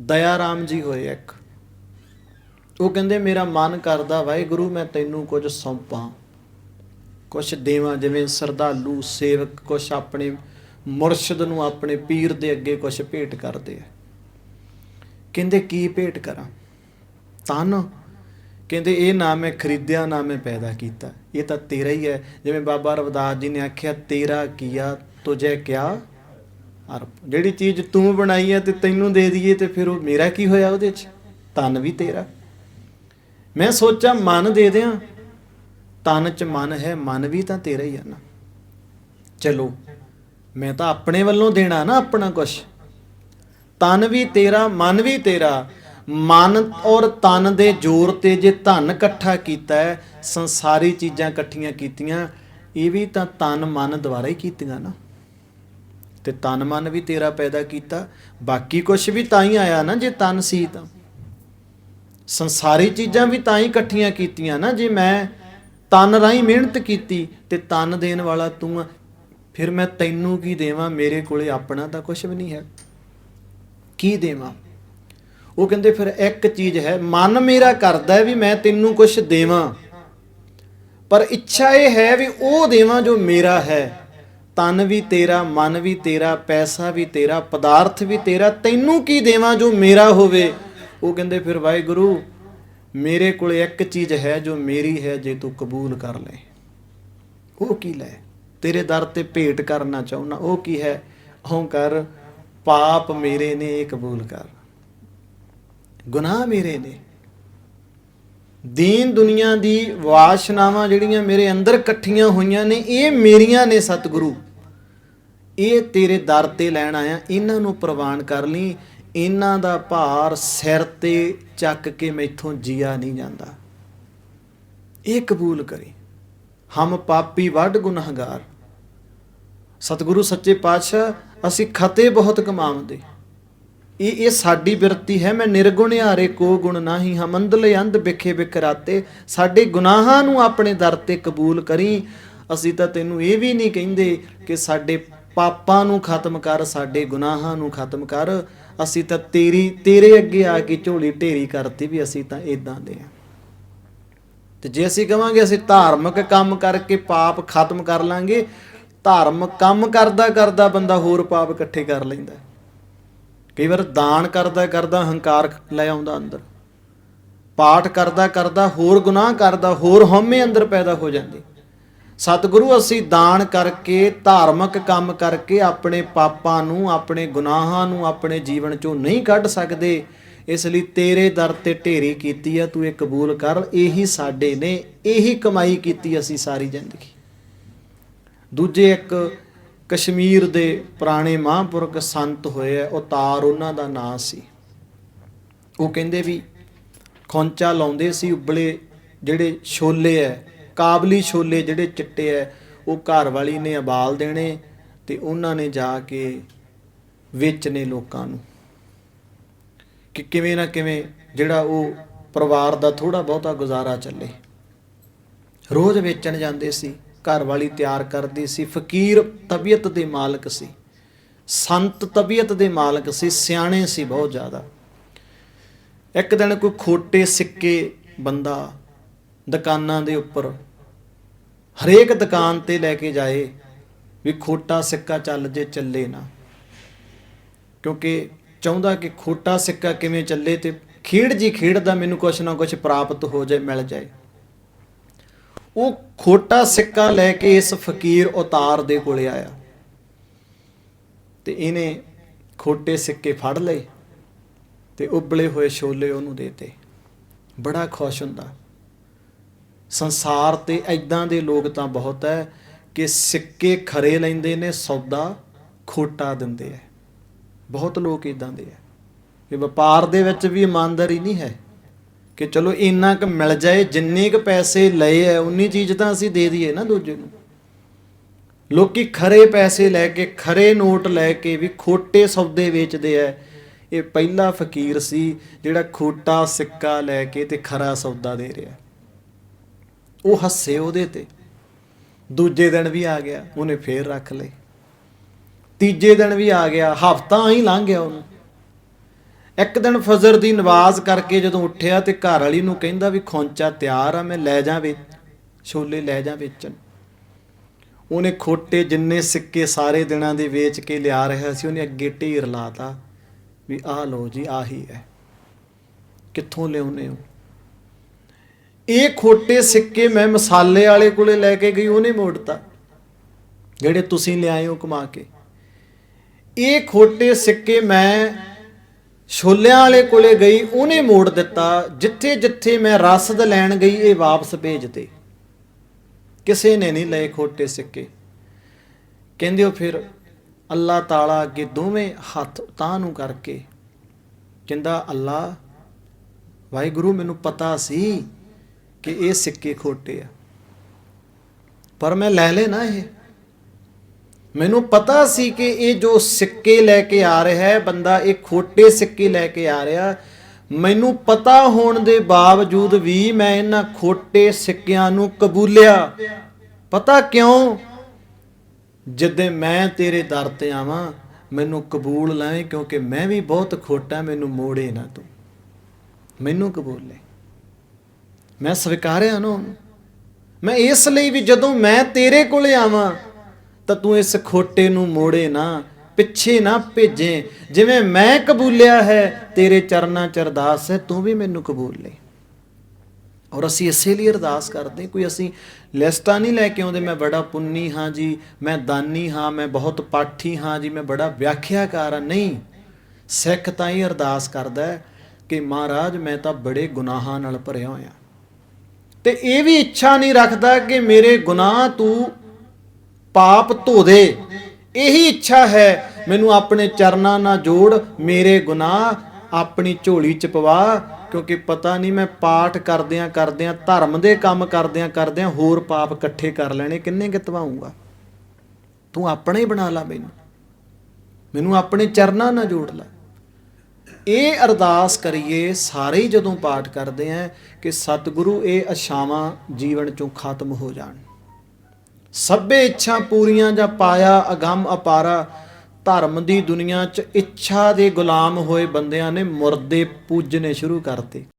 ਦਇਆ ਜੀ ਹੋਏ ਇੱਕ। ਉਹ ਕਹਿੰਦੇ, ਮੇਰਾ ਮਨ ਕਰਦਾ ਵਾਹਿਗੁਰੂ, ਮੈਂ ਤੈਨੂੰ ਕੁਝ ਸੌਂਪਾਂ। ਕੁਝ ਦੇਵਾਂ, ਜਿਵੇਂ ਸਰਦਾਲੂ ਸੇਵਕ ਕੁਝ ਆਪਣੇ ਮੁਰਸ਼ਿਦ ਨੂੰ ਆਪਣੇ ਪੀਰ ਦੇ ਅੱਗੇ ਕੁਝ ਭੇਟ ਕਰਦੇ ਆ। ਕਹਿੰਦੇ, ਕੀ ਭੇਟ ਕਰਾਂ? ਤਨ ਕਹਿੰਦੇ, ਇਹ ਨਾ ਮੈਂ ਖਰੀਦਿਆ, ਨਾ ਮੈਂ ਪੈਦਾ ਕੀਤਾ। ਇਹ ਤਾਂ ਤੇਰਾ ਹੀ ਹੈ। ਜਿਵੇਂ ਬਾਬਾ ਰਵਦਾਸ ਜੀ ਨੇ ਆਖਿਆ, ਤੇਰਾ ਕੀਆ, ਤੁਝੇ ਕਿਆ? ਅਰਪ ਜਿਹੜੀ ਚੀਜ਼ ਤੂੰ ਬਣਾਈ ਹੈ ਤੇ ਤੈਨੂੰ ਦੇ ਦਈਏ ਤੇ ਫਿਰ ਉਹ ਮੇਰਾ ਕੀ ਹੋਇਆ ਉਹਦੇ 'ਚ? ਤਨ ਵੀ ਤੇਰਾ। ਮੈਂ ਸੋਚਾਂ ਮਨ ਦੇ ਦਿਆਂ, ਤਨ 'ਚ ਮਨ ਹੈ, ਮਨ ਵੀ ਤਾਂ ਤੇਰਾ ਹੀ ਹੈ ਨਾ। ਚਲੋ, ਮੈਂ ਤਾਂ ਆਪਣੇ ਵੱਲੋਂ ਦੇਣਾ ਨਾ ਆਪਣਾ ਕੁਛ। ਤਨ ਵੀ ਤੇਰਾ, ਮਨ ਵੀ ਤੇਰਾ। ਮਨ ਔਰ ਤਨ ਦੇ ਜ਼ੋਰ ਤੇ ਜੇ ਧਨ ਇਕੱਠਾ ਕੀਤਾ ਹੈ, ਸੰਸਾਰੀ ਚੀਜ਼ਾਂ ਇਕੱਠੀਆਂ ਕੀਤੀਆਂ, ਇਹ ਵੀ ਤਾਂ ਤਨ ਮਨ ਦੁਆਰਾ ਹੀ ਕੀਤੀਆਂ ਨਾ। ਤੇ ਤਨ ਮਨ ਵੀ ਤੇਰਾ ਪੈਦਾ ਕੀਤਾ। ਬਾਕੀ ਕੁਝ ਵੀ ਤਾਂ ਹੀ ਆਇਆ ਨਾ, ਜੇ ਤਨ ਸੀ ਤਾਂ। ਸੰਸਾਰੀ ਚੀਜ਼ਾਂ ਵੀ ਤਾਂ ਹੀ ਇਕੱਠੀਆਂ ਕੀਤੀਆਂ ਨਾ, ਜੇ ਮੈਂ ਤਨ ਰਾਹੀਂ ਮਿਹਨਤ ਕੀਤੀ ਤੇ ਤਨ ਦੇਣ ਵਾਲਾ ਤੂੰ ਫਿਰ ਮੈਂ ਤੈਨੂੰ ਕੀ ਦੇਵਾਂ? ਮੇਰੇ ਕੋਲੇ ਆਪਣਾ ਤਾਂ ਕੁਝ ਵੀ ਨਹੀਂ ਹੈ। ਕੀ ਦੇਵਾਂ? ਉਹ ਕਹਿੰਦੇ ਫਿਰ ਇੱਕ ਚੀਜ਼ ਹੈ, ਮਨ ਮੇਰਾ ਕਰਦਾ ਵੀ ਮੈਂ ਤੈਨੂੰ ਕੁਝ ਦੇਵਾਂ। ਪਰ ਇੱਛਾ ਇਹ ਹੈ ਵੀ ਉਹ ਦੇਵਾਂ ਜੋ ਮੇਰਾ ਹੈ। ਤਨ ਵੀ ਤੇਰਾ, ਮਨ ਵੀ ਤੇਰਾ, ਪੈਸਾ ਵੀ ਤੇਰਾ, ਪਦਾਰਥ ਵੀ ਤੇਰਾ, ਤੈਨੂੰ ਕੀ ਦੇਵਾਂ ਜੋ ਮੇਰਾ ਹੋਵੇ? ਉਹ ਕਹਿੰਦੇ ਫਿਰ ਵਾਹਿਗੁਰੂ, ਮੇਰੇ ਕੋਲ ਇੱਕ ਚੀਜ਼ ਹੈ ਜੋ ਮੇਰੀ ਹੈ ਜੇ ਤੂੰ ਕਬੂਲ ਕਰ ਲੈ। ਉਹ ਕੀ ਲੈ? ਤੇਰੇ ਦਰ ਤੇ ਭੇਟ ਕਰਨਾ ਚਾਹੁੰਨਾ ਉਹ ਕੀ ਹੈ? ਹਉ ਕਰ, ਪਾਪ ਮੇਰੇ ਨੇ ਇਹ ਕਬੂਲ ਕਰ। ਗੁਨਾਹ ਮੇਰੇ ਨੇ। ਦੀਨ ਦੁਨੀਆ ਦੀ ਵਾਸ਼ਨਾਵਾਂ ਜਿਹੜੀਆਂ ਮੇਰੇ ਅੰਦਰ ਇਕੱਠੀਆਂ ਹੋਈਆਂ ਨੇ, ਇਹ ਮੇਰੀਆਂ ਨੇ ਸਤਿਗੁਰੂ। ਇਹ ਤੇਰੇ ਦਰ ਤੇ ਲੈਣ ਆਇਆ, ਇਹਨਾਂ ਨੂੰ ਪ੍ਰਵਾਨ ਕਰ ਲਈ, ਇਹਨਾਂ ਦਾ ਭਾਰ ਸਿਰ ਤੇ ਚੱਕ ਕੇ ਮੈਥੋਂ ਜੀਆ ਨਹੀਂ ਜਾਂਦਾ। ਇਹ ਕਬੂਲ ਕਰੀ। ਹਮ ਪਾਪੀ ਵੱਡ ਗੁਨਾਹਗਾਰ। ਸਤਿਗੁਰੂ ਸੱਚੇ ਪਾਤਸ਼ਾਹ, ਅਸੀਂ ਖਤੇ ਬਹੁਤ ਕਮਾਉਂਦੇ। ਇਹ ਇਹ ਸਾਡੀ ਬਿਰਤੀ ਹੈ, ਮੈਂ ਨਿਰਗੁਣ ਹਾਰੇ ਕੋ ਗੁਣ ਨਾਹੀ, ਹਮ ਅੰਧਲੇ ਅੰਧ ਵਿਖੇ ਬਿਕਰਾਤੇ ਸਾਡੇ ਗੁਨਾਹਾਂ ਨੂੰ ਆਪਣੇ ਦਰ ਤੇ ਕਬੂਲ ਕਰੀ। ਅਸੀਂ ਤਾਂ ਤੈਨੂੰ ਇਹ ਵੀ ਨਹੀਂ ਕਹਿੰਦੇ ਕਿ ਸਾਡੇ ਪਾਪਾਂ ਨੂੰ ਖਤਮ ਕਰ, ਸਾਡੇ ਗੁਨਾਹਾਂ ਨੂੰ ਖਤਮ ਕਰ, ਅਸੀਂ ਤਾਂ ਤੇਰੀ, ਤੇਰੇ ਅੱਗੇ ਆ ਕੇ ਝੋਲੀ ਢੇਰੀ ਕਰਤੀ ਵੀ ਅਸੀਂ ਤਾਂ ਇਦਾਂ ਦੇ ਆ ਤੇ ਜੇ ਅਸੀਂ ਕਵਾਂਗੇ ਅਸੀਂ ਧਾਰਮਿਕ ਕੰਮ ਕਰਕੇ ਪਾਪ ਖਤਮ ਕਰ ਲਾਂਗੇ, ਧਾਰਮਿਕ ਕੰਮ ਕਰਦਾ ਕਰਦਾ ਬੰਦਾ ਹੋਰ ਪਾਪ ਇਕੱਠੇ ਕਰ ਲੈਂਦਾ ਕਈ ਵਾਰ ਦਾਨ ਕਰਦਾ ਕਰਦਾ, ਹੰਕਾਰ ਲੈ ਆਉਂਦਾ ਅੰਦਰ। ਪਾਠ ਕਰਦਾ ਕਰਦਾ, ਹੋਰ ਗੁਨਾਹ ਕਰਦਾ, ਹੋਰ ਹਉਮੈ ਅੰਦਰ ਪੈਦਾ ਹੋ ਜਾਂਦੀ। ਸਤਿਗੁਰੂ, ਅਸੀਂ ਦਾਨ ਕਰਕੇ, ਧਾਰਮਿਕ ਕੰਮ ਕਰਕੇ ਆਪਣੇ ਪਾਪਾਂ ਨੂੰ, ਆਪਣੇ ਗੁਨਾਹਾਂ ਨੂੰ, ਆਪਣੇ ਜੀਵਨ ਚੋਂ ਨਹੀਂ ਕੱਢ ਸਕਦੇ। ਇਸ ਲਈ ਤੇਰੇ ਦਰ ਤੇ ਢੇਰੀ ਕੀਤੀ ਆ, ਤੂੰ ਇਹ ਕਬੂਲ ਕਰ। ਇਹੀ ਸਾਡੇ ਨੇ, ਇਹੀ ਕਮਾਈ ਕੀਤੀ ਅਸੀਂ ਸਾਰੀ ਜ਼ਿੰਦਗੀ। ਦੂਜੇ ਇੱਕ ਕਸ਼ਮੀਰ ਦੇ ਪੁਰਾਣੇ ਮਹਾਂਪੁਰਖ ਸੰਤ ਹੋਏ ਆ ਉਤਾਰ ਉਹਨਾਂ ਦਾ ਨਾਂ ਸੀ। ਉਹ ਕਹਿੰਦੇ ਵੀ ਖੌਂਚਾ ਲਾਉਂਦੇ ਸੀ, ਉਬਲੇ ਜਿਹੜੇ ਛੋਲੇ ਐ ਕਾਬਲੀ ਛੋਲੇ ਜਿਹੜੇ ਚਿੱਟੇ ਐ, ਉਹ ਘਰ ਵਾਲੀ ਨੇ ਉਬਾਲ ਦੇਣੇ ਤੇ ਉਹਨਾਂ ਨੇ ਜਾ ਕੇ ਵੇਚਣੇ ਲੋਕਾਂ ਨੂੰ। ਕਿ ਕਿਵੇਂ ਨਾ ਕਿਵੇਂ ਜਿਹੜਾ ਉਹ ਪਰਿਵਾਰ ਦਾ ਥੋੜਾ ਬਹੁਤਾ ਗੁਜ਼ਾਰਾ ਚੱਲੇ। ਰੋਜ਼ ਵੇਚਣ ਜਾਂਦੇ ਸੀ, ਘਰ ਵਾਲੀ ਤਿਆਰ ਕਰਦੀ ਸੀ, ਫਕੀਰ ਤਬੀਅਤ ਦੇ ਮਾਲਕ ਸੀ, ਸੰਤ ਤਬੀਅਤ ਦੇ ਮਾਲਕ ਸੀ, ਸਿਆਣੇ ਸੀ ਬਹੁਤ ਜ਼ਿਆਦਾ। ਇੱਕ ਦਿਨ ਕੋਈ ਖੋਟੇ ਸਿੱਕੇ ਬੰਦਾ ਦੁਕਾਨਾਂ ਦੇ ਉੱਪਰ। ਹਰੇਕ ਦੁਕਾਨ ਤੇ ਲੈ ਕੇ ਜਾਏ ਵੀ ਖੋਟਾ ਸਿੱਕਾ ਚੱਲ ਜੇ ਚੱਲੇ ਨਾ। ਕਿਉਂਕਿ ਚਾਹੁੰਦਾ ਕਿ ਖੋਟਾ ਸਿੱਕਾ ਕਿਵੇਂ ਚੱਲੇ ਤੇ ਖੇਡ ਜੀ ਖੇਡਦਾ ਮੈਨੂੰ ਕੁਛ ਨਾ ਕੁਛ ਪ੍ਰਾਪਤ ਹੋ ਜਾਏ, ਮਿਲ ਜਾਏ। ਉਹ ਖੋਟਾ ਸਿੱਕਾ ਲੈ ਕੇ ਇਸ ਫਕੀਰ ਉਤਾਰ ਦੇ ਕੋਲੇ ਆਇਆ। ਤੇ ਇਹਨੇ ਖੋਟੇ ਸਿੱਕੇ ਫੜ ਲਏ ਤੇ ਉਬਲੇ ਹੋਏ ਛੋਲੇ ਉਹਨੂੰ ਦੇਤੇ ਬੜਾ ਖੁਸ਼ ਹੁੰਦਾ। ਸੰਸਾਰ ਤੇ ਐਦਾਂ ਦੇ ਲੋਕ ਤਾਂ ਬਹੁਤ ਹੈ ਕਿ ਸਿੱਕੇ ਖਰੇ ਲੈਂਦੇ ਨੇ, ਸੌਦਾ ਖੋਟਾ ਦਿੰਦੇ ਐ। ਬਹੁਤ ਲੋਕ ਇਦਾਂ ਦੇ ਐ। ਕਿ ਵਪਾਰ ਦੇ ਵਿੱਚ ਵੀ ਇਮਾਨਦਾਰੀ ਨਹੀਂ ਹੈ ਕਿ ਚਲੋ ਇੰਨਾ ਕੁ ਮਿਲ ਜਾਏ, ਜਿੰਨੇ ਕੁ ਪੈਸੇ ਲਏ ਐ, ਉਨੀ ਚੀਜ਼ ਤਾਂ ਅਸੀਂ ਦੇ ਦਈਏ ਨਾ ਦੂਜੇ ਨੂੰ। ਲੋਕੀ ਖਰੇ ਪੈਸੇ ਲੈ ਕੇ, ਖਰੇ ਨੋਟ ਲੈ ਕੇ ਵੀ ਖੋਟੇ ਸੌਦੇ ਵੇਚਦੇ ਐ। ਇਹ ਪਹਿਲਾ ਫਕੀਰ ਸੀ ਜਿਹੜਾ ਖੋਟਾ ਸਿੱਕਾ ਲੈ ਕੇ ਤੇ ਖਰਾ ਸੌਦਾ ਦੇ ਰਿਹਾ। ਉਹ ਹੱਸੇ ਉਹਦੇ ਤੇ। ਦੂਜੇ ਦਿਨ ਵੀ ਆ ਗਿਆ, ਉਹਨੇ ਫੇਰ ਰੱਖ ਲਏ। ਤੀਜੇ ਦਿਨ ਵੀ ਆ ਗਿਆ, ਹਫਤਾ ਹੀ ਲੰਘ ਗਿਆ ਉਹਨੂੰ। ਇੱਕ ਦਿਨ ਫਜਰ ਦੀ ਨਵਾਜ਼ ਕਰਕੇ ਜਦੋਂ ਉੱਠਿਆ ਤੇ ਘਰ ਵਾਲੀ ਨੂੰ ਕਹਿੰਦਾ ਵੀ, ਖੌਂਚਾ ਤਿਆਰ ਆ, ਮੈਂ ਲੈ ਜਾ ਵੇ ਛੋਲੇ ਲੈ ਜਾ ਵੇਚਣ। ਉਹਨੇ ਖੋਟੇ ਜਿੰਨੇ ਸਿੱਕੇ ਸਾਰੇ ਦਿਨਾਂ ਦੇ ਵੇਚ ਕੇ ਲਿਆ ਰਿਹਾ ਸੀ, ਉਹਨੇ ਅੱਗੇ ਢੇਰ ਲਾਤਾ ਵੀ, ਆਹ ਲੋ ਜੀ, ਆਹੀ ਹੈ। ਕਿੱਥੋਂ ਲਿਆਉਨੇ ਹੋ? ਇਹ ਖੋਟੇ ਸਿੱਕੇ ਮੈਂ ਮਸਾਲੇ ਵਾਲੇ ਕੋਲੇ ਲੈ ਕੇ ਗਈ, ਉਹਨੇ ਮੋੜਤਾ। ਜਿਹੜੇ ਤੁਸੀਂ ਲਿਆਏ ਹੋ ਕਮਾ ਕੇ। ਇਹ ਖੋਟੇ ਸਿੱਕੇ ਮੈਂ ਛੋਲਿਆਂ ਵਾਲੇ ਕੋਲੇ ਗਈ, ਉਹਨੇ ਮੋੜ ਦਿੱਤਾ। ਜਿੱਥੇ ਜਿੱਥੇ ਮੈਂ ਰਸਦ ਲੈਣ ਗਈ, ਇਹ ਵਾਪਸ ਭੇਜ ਦੇ ਕਿਸੇ ਨੇ ਨਹੀਂ ਲਏ ਖੋਟੇ ਸਿੱਕੇ। ਕਹਿੰਦੇ ਹੋ ਫਿਰ ਅੱਲਾਹ ਤਾਲਾ ਅੱਗੇ ਦੋਵੇਂ ਹੱਥ ਤਾਂ ਨੂੰ ਕਰਕੇ ਕਹਿੰਦਾ ਅੱਲਾ ਵਾਹਿਗੁਰੂ, ਮੈਨੂੰ ਪਤਾ ਸੀ ਕਿ ਇਹ ਸਿੱਕੇ ਖੋਟੇ ਆ। ਪਰ ਮੈਂ ਲੈ ਲੈ ਨਾ ਇਹ। ਮੈਨੂੰ ਪਤਾ ਸੀ ਕਿ ਇਹ ਜੋ ਸਿੱਕੇ ਲੈ ਕੇ ਆ ਰਿਹਾ ਹੈ, ਬੰਦਾ ਇਹ ਖੋਟੇ ਸਿੱਕੇ ਲੈ ਕੇ ਆ ਰਿਹਾ। ਮੈਨੂੰ ਪਤਾ ਹੋਣ ਦੇ ਬਾਵਜੂਦ ਵੀ ਮੈਂ ਇਹਨਾਂ ਖੋਟੇ ਸਿੱਕਿਆਂ ਨੂੰ ਕਬੂਲਿਆ। ਪਤਾ ਕਿਉਂ? ਜਿੱਦੇ ਮੈਂ ਤੇਰੇ ਦਰ ਤੇ ਆਵਾਂ, ਮੈਨੂੰ ਕਬੂਲ ਲੈ ਕਿਉਂਕਿ ਮੈਂ ਵੀ ਬਹੁਤ ਖੋਟਾ, ਮੈਨੂੰ ਮੋੜੇ ਨਾ ਤੂੰ। ਮੈਨੂੰ ਕਬੂਲ ਲੈ ਮੈਂ ਸਵੀਕਾਰਿਆ ਨਾ ਉਹਨੂੰ। ਮੈਂ ਇਸ ਲਈ ਵੀ ਜਦੋਂ ਮੈਂ ਤੇਰੇ ਕੋਲੇ ਆਵਾਂ, ਤਾਂ ਤੂੰ ਇਸ ਖੋਟੇ ਨੂੰ ਮੋੜੇ ਨਾ, ਪਿੱਛੇ ਨਾ ਭੇਜੇ। ਜਿਵੇਂ ਮੈਂ ਕਬੂਲਿਆ ਹੈ, ਤੇਰੇ ਚਰਨਾਂ ਚ ਅਰਦਾਸ ਹੈ, ਤੂੰ ਵੀ ਮੈਨੂੰ ਕਬੂਲ ਲੈ। ਔਰ ਅਸੀਂ ਇਸੇ ਲਈ ਅਰਦਾਸ ਕਰਦੇ ਕੋਈ ਅਸੀਂ ਲਿਸਟਾਂ ਨਹੀਂ ਲੈ ਕੇ ਆਉਂਦੇ, ਮੈਂ ਬੜਾ ਪੁੰਨੀ ਹਾਂ ਜੀ, ਮੈਂ ਦਾਨੀ ਹਾਂ, ਮੈਂ ਬਹੁਤ ਪਾਠੀ ਹਾਂ ਜੀ, ਮੈਂ ਬੜਾ ਵਿਆਖਿਆਕਾਰ ਹਾਂ। ਨਹੀਂ, ਸਿੱਖ ਤਾਂ ਹੀ ਅਰਦਾਸ ਕਰਦਾ ਕਿ ਮਹਾਰਾਜ, ਮੈਂ ਤਾਂ ਬੜੇ ਗੁਨਾਹਾਂ ਨਾਲ ਭਰਿਆ ਹੋਇਆ। ਤੇ ਇਹ ਵੀ ਇੱਛਾ ਨਹੀਂ ਰੱਖਦਾ ਕਿ ਮੇਰੇ ਗੁਨਾਹ ਤੂੰ ਪਾਪ ਧੋ ਦੇ। ਇਹੀ ਇੱਛਾ ਹੈ, ਮੈਨੂੰ ਆਪਣੇ ਚਰਨਾਂ ਨਾਲ ਜੋੜ, ਮੇਰੇ ਗੁਨਾਹ ਆਪਣੀ ਝੋਲੀ ਚ ਪਵਾ, ਕਿਉਂਕਿ ਪਤਾ ਨਹੀਂ ਮੈਂ ਪਾਠ ਕਰਦਿਆਂ ਕਰਦਿਆਂ, ਧਰਮ ਦੇ ਕੰਮ ਕਰਦਿਆਂ ਕਰਦਿਆਂ ਹੋਰ ਪਾਪ ਇਕੱਠੇ ਕਰ ਲੈਣੇ, ਕਿੰਨੇ ਕਿਤਵਾਉਂਗਾ ਤੂੰ ਆਪਣਾ ਹੀ ਬਣਾ ਲਾ ਮੈਨੂੰ। ਮੈਨੂੰ ਆਪਣੇ ਚਰਨਾਂ ਨਾਲ ਜੋੜ ਲੈ। ਇਹ ਅਰਦਾਸ ਕਰੀਏ ਸਾਰੇ ਹੀ ਜਦੋਂ ਪਾਠ ਕਰਦੇ ਆਂ ਕਿ ਸਤਿਗੁਰੂ ਇਹ ਅਸ਼ਾਵਾਂ ਜੀਵਨ ਚੋਂ ਖਤਮ ਹੋ ਜਾਣ। ਸਭੇ ਇੱਛਾ ਪੂਰੀਆਂ ਜਾਂ ਪਾਇਆ ਅਗੰਮ ਅਪਾਰਾ, ਧਰਮ ਦੀ ਦੁਨੀਆ 'ਚ ਇੱਛਾ ਦੇ ਗੁਲਾਮ ਹੋਏ ਬੰਦਿਆਂ ਨੇ ਮੁਰਦੇ ਪੂਜਨੇ ਸ਼ੁਰੂ ਕਰਤੇ।